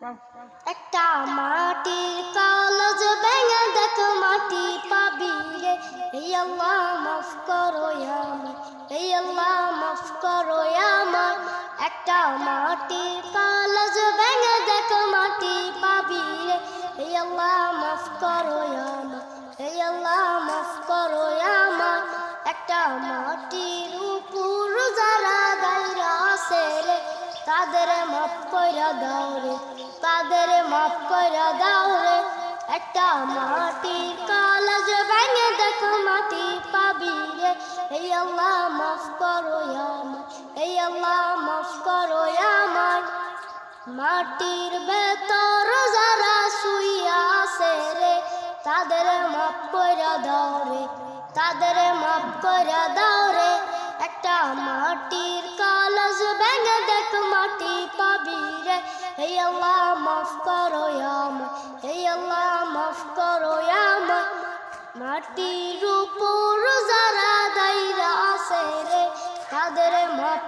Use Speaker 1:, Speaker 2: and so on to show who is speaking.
Speaker 1: একটা মাটির কালজ ভেঙে দেখো, মাটি পাবি রে। এই আল্লাহ মাফ করো আমার এই আল্লাহ মাফ করো আমার একটা মাটির কালজ ভেঙে দেখো, মাটি পাবি রে। এই আল্লাহ মাফ করো আমার এই আল্লাহ মাফ করো আমার একটা মাটির মাফ কইরা দাও রে, তাদের মাফ কইরা দাও রে। একটা মাটির কালাজ ভেঙে দেখো মাটি পাবি রে। এই আল্লাহ, মাফ করো আমার এই আল্লাহ, মাফ করো আমার মাটির ভেতর যারা শুইয়া আছে রে, তাদের মাফ কইরা দাও রে। তাদের মাফ কইরা দাও রে। একটা মাটির কালাজ ভেঙে দেখ মাটি মাফ করো আমায়, হে আল্লাহ মাফ করো আমায়। মাটির উপর যারা দাইরা আছে রে, তাদের মাফ